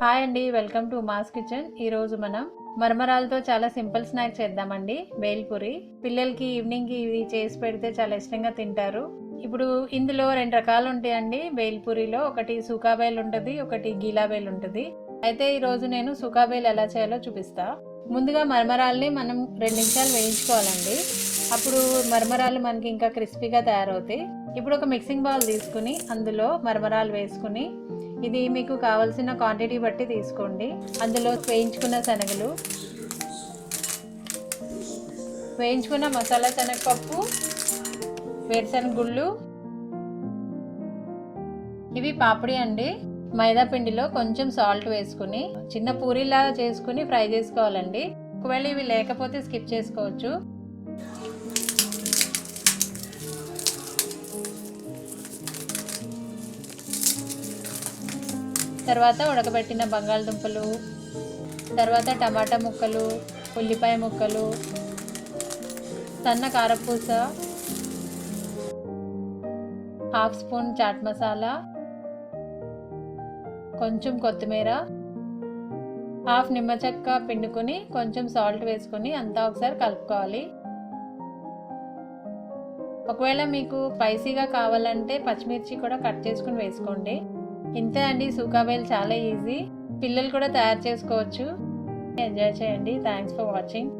Hi అండి welcome to mass kitchen. ఈరోజు మనం మరమరాలతో చాలా సింపుల్ స్నాక్ చేద్దామండి బేల్పూరి పిల్లలకి ఈవినింగ్కి ఇవి చేసి పెడితే చాలా ఇష్టంగా తింటారు. ఇప్పుడు ఇందులో రెండు రకాలు ఉంటాయండి బేల్పూరిలో ఒకటి సుకాబేల్ ఉంటుంది ఒకటి గీలాబేల్ ఉంటుంది. అయితే ఈరోజు నేను సుకాబేల్ ఎలా చేయాలో చూపిస్తా. ముందుగా మరమరాల్ని మనం రెండు నిమిషాలు వేయించుకోవాలండి. అప్పుడు మరమరాలు మనకి ఇంకా క్రిస్పీగా తయారవుతాయి. ఇప్పుడు ఒక మిక్సింగ్ బౌల్ తీసుకుని అందులో మరమరాలు వేసుకుని ఇది మీకు కావాల్సిన క్వాంటిటీ బట్టి తీసుకోండి. అందులో వేయించుకున్న శనగలు వేయించుకున్న మసాలా శనగపప్పు వేరుశనగ గుళ్ళు ఇవి పాపిడి అండి. మైదా పిండిలో కొంచెం సాల్ట్ వేసుకుని చిన్న పూరీలాగా చేసుకుని ఫ్రై చేసుకోవాలండి. ఒకవేళ ఇవి లేకపోతే స్కిప్ చేసుకోవచ్చు. తర్వాత ఉడకబెట్టిన బంగాళదుంపలు తర్వాత టమాటా ముక్కలు ఉల్లిపాయ ముక్కలు సన్న కారపూస హాఫ్ స్పూన్ చాట్ మసాలా కొంచెం కొత్తిమీర హాఫ్ నిమ్మ చెక్క పిండుకొని కొంచెం సాల్ట్ వేసుకొని అంతా ఒకసారి కలుపుకోవాలి. ఒకవేళ మీకు స్పైసీగా కావాలంటే పచ్చిమిర్చి కూడా కట్ చేసుకుని వేసుకోండి. ఇంతే అండి సూకాబేల్ చాలా ఈజీ. పిల్లలు కూడా తయారు చేసుకోవచ్చు. ఎంజాయ్ చేయండి. Thanks for watching